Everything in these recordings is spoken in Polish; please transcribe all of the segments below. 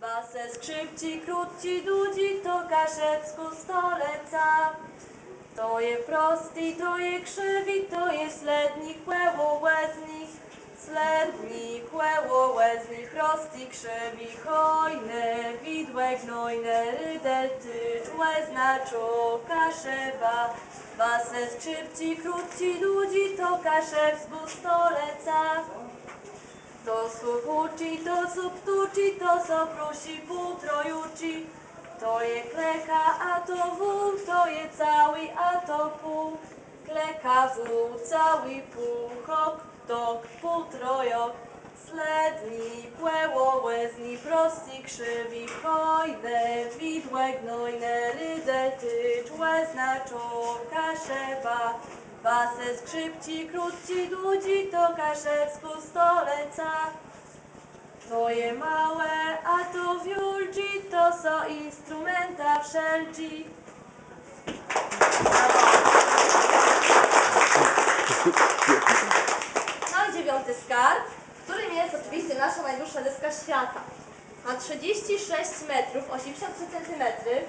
Basę skrzypci, krótci, dudzi, to kaszecku stoleca. To je prosti, to je krzywi, to je sledni, kłeło łezni. Sledni, kłeło łezni, prosti, krzywi, hojne, widłe, gnojne, rydel, tycz, łezna, czuka, szyba. Basę skrzypci, krótci, dudzi, to kaszewsku stoleca. Vuci, to su ptuci, to so putrojuci. To je kleka, a to wół, to je cały, a to pół. Kleka, wół, cały, pół, hok, tok, putrojok. Sledni, płeło, łezni, prosti, krzywi, hojne, widłe, gnojne, rydel, tycz, łezna, czołka, szeba. Basę skrzypci, krótci, dudzi, to kaszewsku stoleca. To je małe, a to wiulci, to są instrumenta wszelci. No i dziewiąty skarb, którym jest oczywiście nasza najdłuższa deska świata. Ma 36 metrów, 83 centymetry.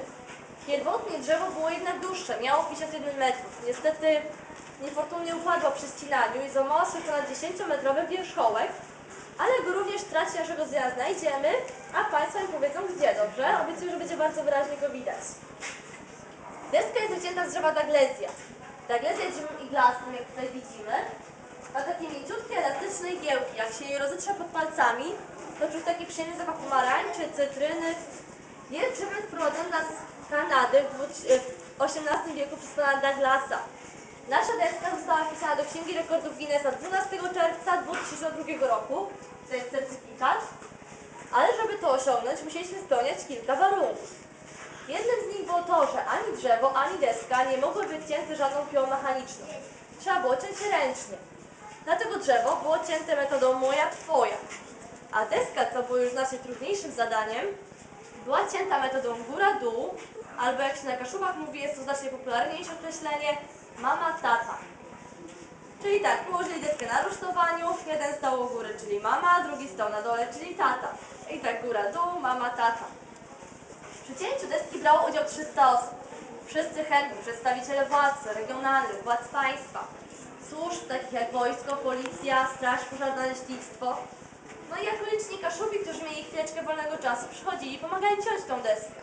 Pierwotnie drzewo było jednak dłuższe, miało 51 metrów. Niestety niefortunnie upadło przy ścinaniu i złamała się ponad 10-metrowy wierzchołek, ale go również w trakcie naszego zjazdu znajdziemy, a Państwo mi powiedzą gdzie, dobrze? Obiecuję, że będzie bardzo wyraźnie go widać. Deska jest wycięta z drzewa Daglezja. Daglezja jest drzewem iglastym, jak tutaj widzimy. Ma takie mięciutkie, elastyczne igiełki. Jak się je rozetrze pod palcami, to czuć taki przyjemny zapach pomarańczy, cytryny. Jest drzewem sprowadzonym z Kanady w XVIII wieku przez pana Douglasa. Nasza deska została wpisana do Księgi Rekordów Guinnessa 12 czerwca 2002 roku. Certyfikat. Ale żeby to osiągnąć, musieliśmy spełniać kilka warunków. Jednym z nich było to, że ani drzewo, ani deska nie mogły być cięte żadną piłą mechaniczną. Trzeba było ciąć ręcznie. Dlatego drzewo było cięte metodą moja, twoja. A deska, co było już znacznie trudniejszym zadaniem, była cięta metodą góra-dół, albo jak się na Kaszubach mówi, jest to znacznie popularniejsze określenie, mama-tata. Czyli tak, położyli deskę na rusztowaniu, jeden stał u góry, czyli mama, drugi stał na dole, czyli tata. I tak góra-dół, mama-tata. W przycięciu deski brało udział 300 osób. Wszyscy chętni, przedstawiciele władz regionalnych, władz państwa, służb takich jak wojsko, policja, straż pożarna, leśnictwo. No i jako liczni kaszubi, którzy mieli chwileczkę wolnego czasu, przychodzili i pomagali ciąć tą deskę.